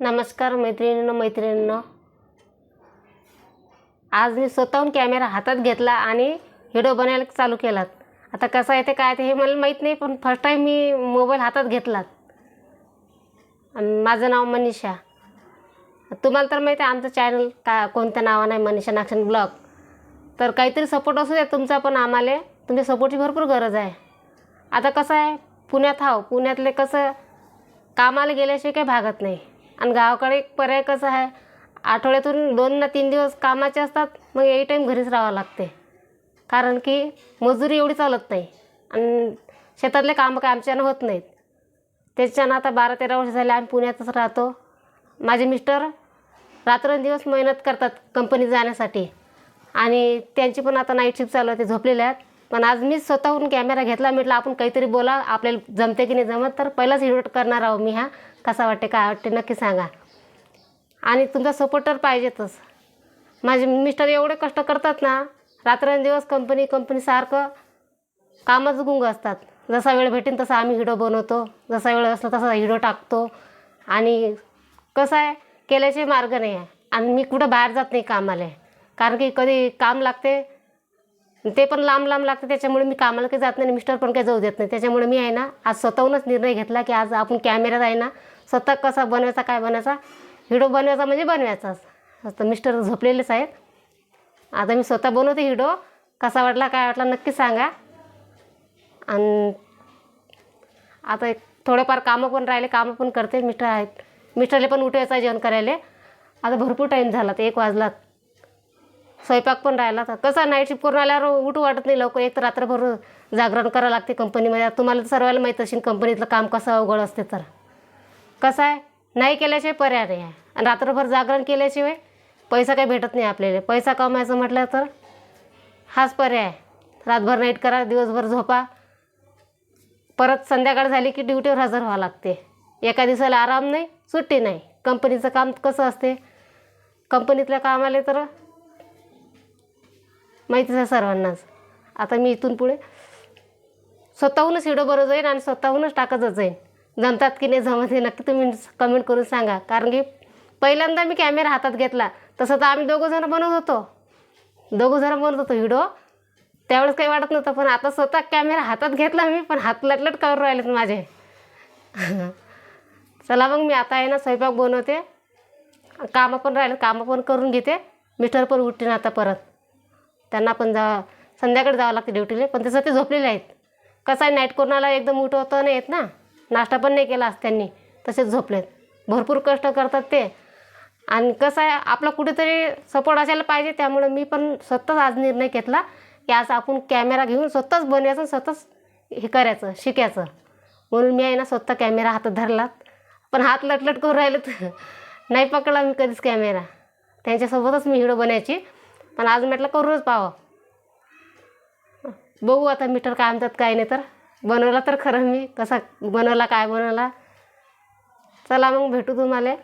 नमस्कार मैत्रिणींनो मैत्रिणींनो. आज मी स्वतःहून कॅमेरा हातात घेतला आणि व्हिडिओ बनायला चालू केलात. आता कसं आहे ते काय ते हे मला माहीत नाही पण फर्स्ट टाईम मी मोबाईल हातात घेतलात. आणि माझं नाव मनीषा. तुम्हाला तर माहिती आहे आमचं चॅनल का कोणत्या नावानं आहे मनीषा नाक्षण ब्लॉग तर काहीतरी सपोर्ट असू द्या तुमचा पण आम्हाला तुमच्या सपोर्टची भरपूर गरज आहे. आता कसं आहे पुण्यात हाव पुण्यातले कसं कामाला गेल्याशिवाय काही भागत नाही. आणि गावाकडे एक पर्याय कसं आहे? आठवड्यातून दोन ना तीन दिवस कामाचे असतात मग एनी टाईम घरीच राहावं लागते. कारण की मजुरी एवढी चालत नाही. आणि शेतातले कामं काय आमच्यानं होत नाहीत. त्याच्यानं आता बारा तेरा वर्ष झाले आम्ही पुण्यातच राहतो. माझे मिस्टर रात्रंदिवस मेहनत करतात कंपनीत जाण्यासाठी. आणि त्यांची पण आता नाईट शिफ्ट चालू होते झोपलेल्या झोपलेले आहेत. पण आज मी स्वतःहून कॅमेरा घेतला म्हटलं आपण काहीतरी बोला आपल्याला जमते की नाही जमत तर पहिलाच व्हिडिओ करणार आहो मी हा. कसा वाटते काय वाटते नक्की सांगा. आणि तुमचा सपोर्ट तर पाहिजेतच. माझे मिस्टर एवढे कष्ट करतात ना रात्रंदिवस कंपनी कंपनी सारखं कामच गुंग असतात. जसा वेळ भेटेन तसा आम्ही हिडो बनवतो जसा वेळ असला तसा हिडो टाकतो. आणि कसं आहे केल्याचे मार्ग नाही आहे. आणि मी कुठं बाहेर जात नाही कामाला. कारण की कधी काम लागते ते पण लांब लांब लागते त्याच्यामुळे मी कामाला काही जात नाही मिस्टर पण काही जाऊ देत नाही. त्याच्यामुळे मी आहे ना आज स्वतःहूनच निर्णय घेतला की आज आपण कॅमेऱ्यात आहे ना स्वतः कसा बनवायचा काय बनवायचा? हिडो बनवायचा म्हणजे बनवायचाच आता मिस्टर झोपलेलेच आहेत. आता मी स्वतः बनवते हिडो. कसा वाटला काय वाटला नक्की सांगा. आणि आता एक थोडेफार कामं पण राहिले कामं पण करते. मिस्टर आहेत. मिस्टरले पण उठवायचा जेवण करायला. आता भरपूर टाईम झाला तर एक वाजला स्वयंपाक पण राहिला. तर कसं नाईट शिफ्ट करून आल्यावर उठू वाटत नाही लवकर. एक तर रात्रभर जागरण करावं लागते कंपनीमध्ये तुम्हाला सर्वांना माहीत असेल कंपनीतलं काम कसं अवघड असते तर. कसं आहे? नाही केल्याशिवाय पर्याय नाही आहे. आणि रात्रभर जागरण केल्याशिवाय पैसा काही भेटत नाही आपल्याला. पैसा कमायचं म्हटलं तर हाच पर्याय आहे. रातभर नाईट करा दिवसभर झोपा. परत संध्याकाळ झाली की ड्युटीवर हजर व्हावं लागते. एका दिवसाला आराम नाही सुट्टी नाही. कंपनीचं काम कसं असते? कंपनीतल्या कामाला तर माहितीच आहे सर्वांनाच. आता मी इथून पुढे स्वतःहूनच व्हिडिओ बरं जाईन आणि स्वतःहूनच टाकतच जाईन. जमतात की नाही जमत हे नक्की तुम्ही कमेंट करून सांगा. कारण की पहिल्यांदा मी कॅमेरा हातात घेतला तसं तर आम्ही दोघं जणं बनवत होतो. दोघं जणं बनवत होतो व्हिडिओ त्यावेळेस काही वाटत नव्हतं पण आता स्वतः कॅमेरा हातात घेतला मी पण हात लटलट करून राहिलेत माझे. चला मग मी आता आहे ना स्वयंपाक बनवते. कामं पण राहिले कामं पण करून घेते. मिस्टर पण उठते ना आता परत. त्यांना पण जा संध्याकाळी जावं लागते ड्युटीला पण तसं ते झोपलेले आहेत. कसं आहे नाईट कोणाला एकदम उठवता नाही येत ना? नाश्ता पण नाही केला आज त्यांनी. तसेच झोपलेत. भरपूर कष्ट करतात ते. आणि कसं आहे आपला कुठेतरी सपोर्ट असायला पाहिजे. त्यामुळे मी पण स्वतःच आज निर्णय घेतला की आज आपण कॅमेरा घेऊन स्वतःच बनवायचं स्वतःच हे करायचं शिकायचं. म्हणून मी आहे ना स्वतः कॅमेरा हातात धरला पण हात लटलट करून राहिले तर नाही पकडला मी कधीच कॅमेरा त्यांच्यासोबतच मी हिडो बनायची. पण आज म्हटलं करूनच पाहावं. बघू आता मीटर काय म्हणतात काय नाही तर. बनवला तर खरं मी कसा बनवला काय बनवला? चला मग भेटू तुम्हाला.